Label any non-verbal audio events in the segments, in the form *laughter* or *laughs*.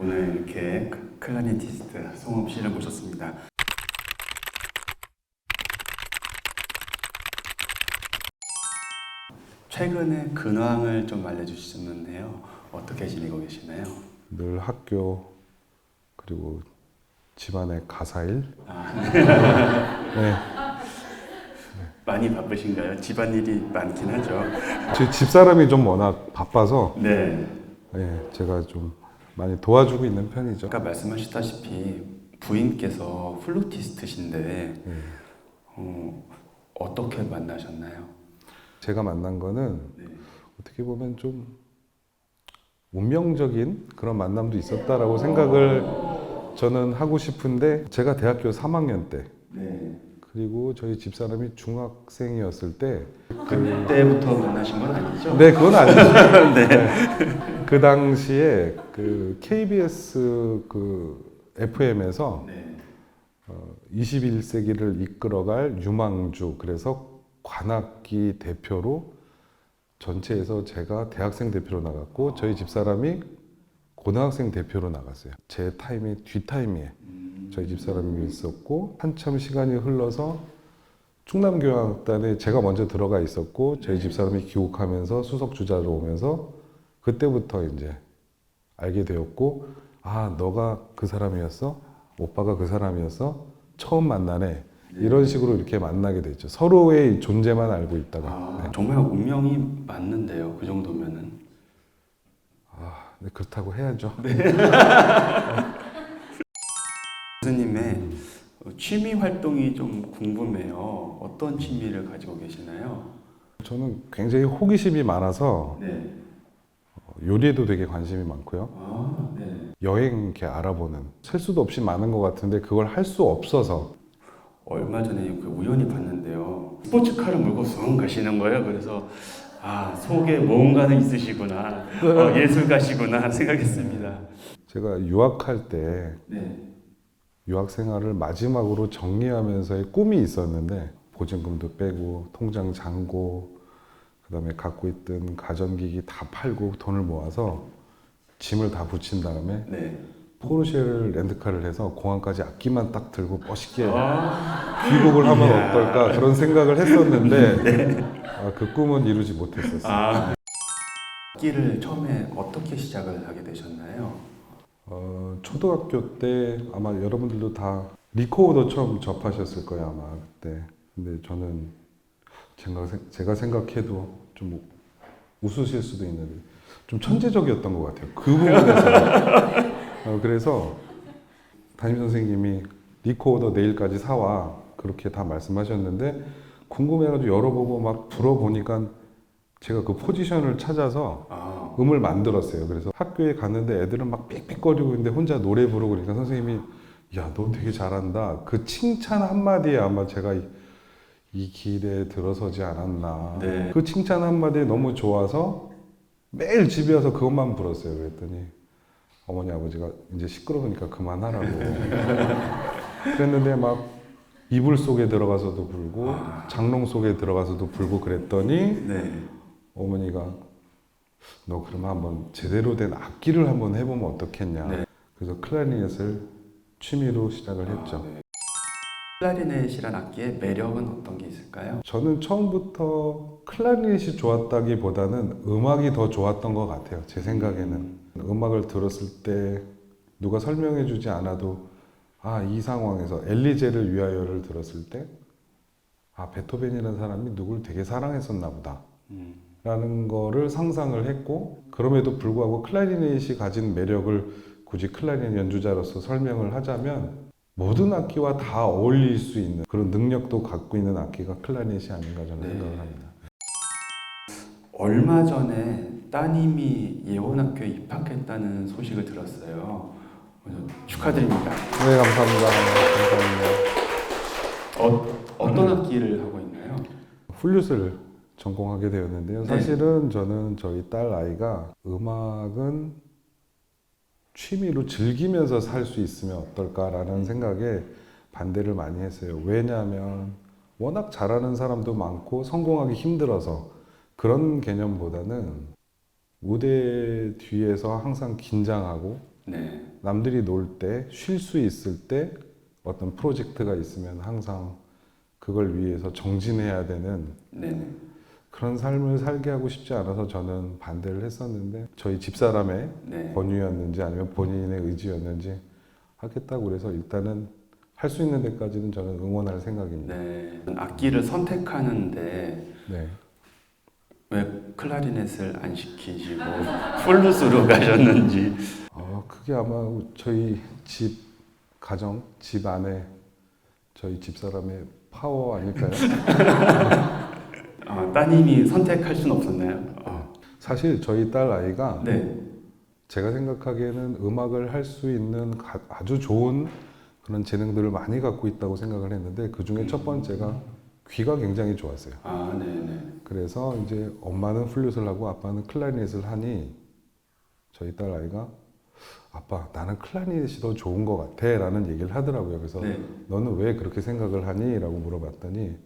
이렇게 그 클라리니티스트 송업 씨를 모셨습니다. 최근에 근황을 좀 알려주셨는데요. 어떻게 지내고 계시나요? 늘 학교 그리고 집안의 가사일 아, *laughs* 네. 많이 바쁘신가요? 집안일이 많긴 하죠. 제 집사람이 좀 워낙 바빠서 네. 네, 제가 좀 많이 도와주고 있는 편이죠. 아까 말씀하셨다시피 부인께서 플루티스트신데 네. 어, 어떻게 만나셨나요? 제가 만난 거는 네. 어떻게 보면 좀 운명적인 그런 만남도 있었다라고 생각을 저는 하고 싶은데 제가 대학교 3학년 때 네. 그리고 저희 집사람이 중학생이었을 때 그때부터 만나신 건 아니죠? 네, 그건 아니죠. *laughs* 네. 그 당시에 그 KBS 그 FM에서 네. 어, 21세기를 이끌어갈 유망주 그래서 관악기 대표로 전체에서 제가 대학생 대표로 나갔고 저희 집사람이 고등학생 대표로 나갔어요. 제 타임이 뒤 타임이에요. 저희 집사람이 있었고 한참 시간이 흘러서 충남교향악단에 제가 먼저 들어가 있었고 저희 집사람이 귀국하면서 수석 주자로 오면서 그때부터 이제 알게 되었고 아 너가 그 사람이었어 오빠가 그 사람이었어 처음 만나네 이런 식으로 이렇게 만나게 됐죠 서로의 존재만 알고 있다가 아, 네. 정말 운명이 맞는데요. 그 정도면은. 네, 그렇다고 해야죠 *laughs* 교수님의 취미 활동이 좀 궁금해요. 어떤 취미를 가지고 계시나요? 저는 굉장히 호기심이 많아서 네. 어, 요리에도 되게 관심이 많고요 아, 네. 여행 이렇게 알아보는 셀 수도 없이 많은 것 같은데 그걸 할 수 없어서 얼마 전에 그 우연히 봤는데요. 스포츠카를 몰고 숭 가시는 거예요. 그래서 아 속에 뭔가는 있으시구나. 어, *laughs* 예술가시구나 *laughs* 생각했습니다. 제가 유학할 때 네. 유학 생활을 마지막으로 정리하면서의 꿈이 있었는데 보증금도 빼고 통장 잔고 그다음에 갖고 있던 가전기기 다 팔고 돈을 모아서 짐을 다 붙인 다음에 네. 포르쉐를 렌트카를 해서 공항까지 악기만 딱 들고 멋있게 아, 귀국을 하면 이야. 어떨까 그런 생각을 했었는데 아, 그 꿈은 이루지 못했었어요. 아. 악기를 처음에 어떻게 시작을 하게 되셨나요? 어, 초등학교 때 아마 여러분들도 다 리코더 처음 접하셨을 거예요 아마 그때. 근데 저는 제가, 생- 제가 생각해도 좀 웃으실 수도 있는데 좀 천재적이었던 것 같아요. 그 부분에서. *laughs* 어, 그래서 담임 선생님이 리코더 내일까지 사와 그렇게 다 말씀하셨는데 궁금해가지고 열어보고 막 불어보니까 제가 그 포지션을 찾아서 아, 음을 만들었어요. 그래서 학교에 갔는데 애들은 막 삑삑거리고 있는데 혼자 노래 부르고 그러니까 선생님이 야, 너 되게 잘한다. 그 칭찬 한마디에 아마 제가 이, 이 길에 들어서지 않았나. 네. 그 칭찬 한마디에 너무 좋아서 매일 집에 와서 그것만 불었어요. 그랬더니 어머니 아버지가 이제 시끄러우니까 그만하라고. *laughs* 그랬는데 막 이불 속에 들어가서도 불고 장롱 속에 들어가서도 불고 그랬더니 네. 어머니가 너 그러면 한번 제대로 된 악기를 한번 해보면 어떻겠냐. 네. 그래서 클라리넷을 취미로 시작을 했죠. 아, 네. 클라리넷이란 악기의 매력은 어떤 게 있을까요? 저는 처음부터 클라리넷이 좋았다기보다는 음악이 더 좋았던 것 같아요. 제 생각에는 음악을 들었을 때 누가 설명해주지 않아도 아 이 상황에서 엘리제를 위하여를 들었을 때 아 베토벤이라는 사람이 누굴 되게 사랑했었나 보다. 음. 라는 거를 상상을 했고 그럼에도 불구하고 클라리넷이 가진 매력을 굳이 클라리넷 연주자로서 설명을 하자면 모든 악기와 다 어울릴 수 있는 그런 능력도 갖고 있는 악기가 클라리넷이 아닌가 저는 네. 생각을 합니다. 얼마 전에 따님이 예원학교에 입학했다는 소식을 들었어요. 축하드립니다. 네 감사합니다. 감사합니다. 어, 어떤 악기를 하고 있나요? 플룻을 전공하게 되었는데요. 네. 사실은 저는 저희 딸 아이가 음악은 취미로 즐기면서 살 수 있으면 어떨까라는 생각에 반대를 많이 했어요. 왜냐하면 워낙 잘하는 사람도 많고 성공하기 힘들어서 그런 개념보다는 무대 뒤에서 항상 긴장하고 네. 남들이 놀 때, 쉴 수 있을 때 어떤 프로젝트가 있으면 항상 그걸 위해서 정진해야 되는 네. 그런 삶을 살게 하고 싶지 않아서 저는 반대를 했었는데 저희 집사람의 네. 권유였는지 아니면 본인의 의지였는지 하겠다고 그래서 일단은 할 수 있는 데까지는 저는 응원할 생각입니다. 네. 악기를 선택하는데 네. 왜 클라리넷을 안 시키시고 *laughs* 플룻으로 가셨는지. 어, 그게 아마 저희 집 가정, 집 안에 저희 집사람의 파워 아닐까요? *laughs* 아, 따님이 선택할 수는 없었나요? 어. 사실 저희 딸 아이가 네. 제가 생각하기에는 음악을 할 수 있는 가- 아주 좋은 그런 재능들을 많이 갖고 있다고 생각을 했는데 그 중에 첫 번째가 귀가 굉장히 좋았어요. 아, 네, 네. 그래서 이제 엄마는 플룻을 하고 아빠는 클라리넷을 하니 저희 딸 아이가 아빠 나는 클라리넷이 더 좋은 것 같아 라는 얘기를 하더라고요. 그래서 네. 너는 왜 그렇게 생각을 하니? 라고 물어봤더니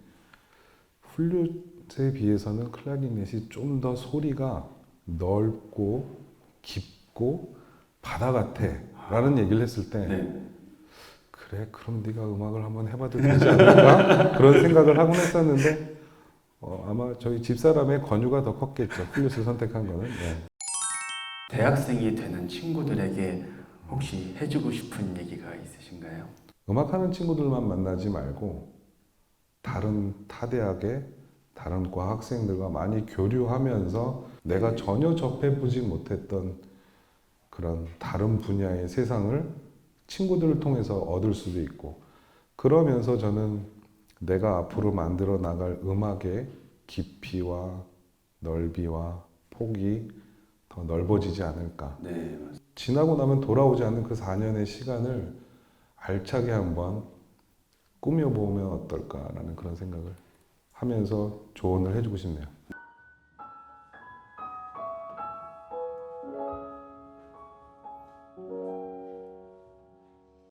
플룻 에 비해서는 클라리넷이 좀 더 소리가 넓고 깊고 바다 같아 라는 얘기를 했을 때 네. 그래 그럼 네가 음악을 한번 해봐도 되지 않을까? *laughs* 그런 생각을 하곤 했었는데 어, 아마 저희 집사람의 권유가 더 컸겠죠 플룻을 선택한 거는 네. 대학생이 되는 친구들에게 혹시 해주고 싶은 얘기가 있으신가요? 음악하는 친구들만 만나지 말고 다른 타 대학의 다른 과 학생들과 많이 교류하면서 내가 전혀 접해보지 못했던 그런 다른 분야의 세상을 친구들을 통해서 얻을 수도 있고 그러면서 저는 내가 앞으로 만들어 나갈 음악의 깊이와 넓이와 폭이 더 넓어지지 않을까 네, 맞습니다. 지나고 나면 돌아오지 않는 그 4년의 시간을 알차게 한번 꾸며보면 어떨까라는 그런 생각을 하면서 조언을 해주고 싶네요.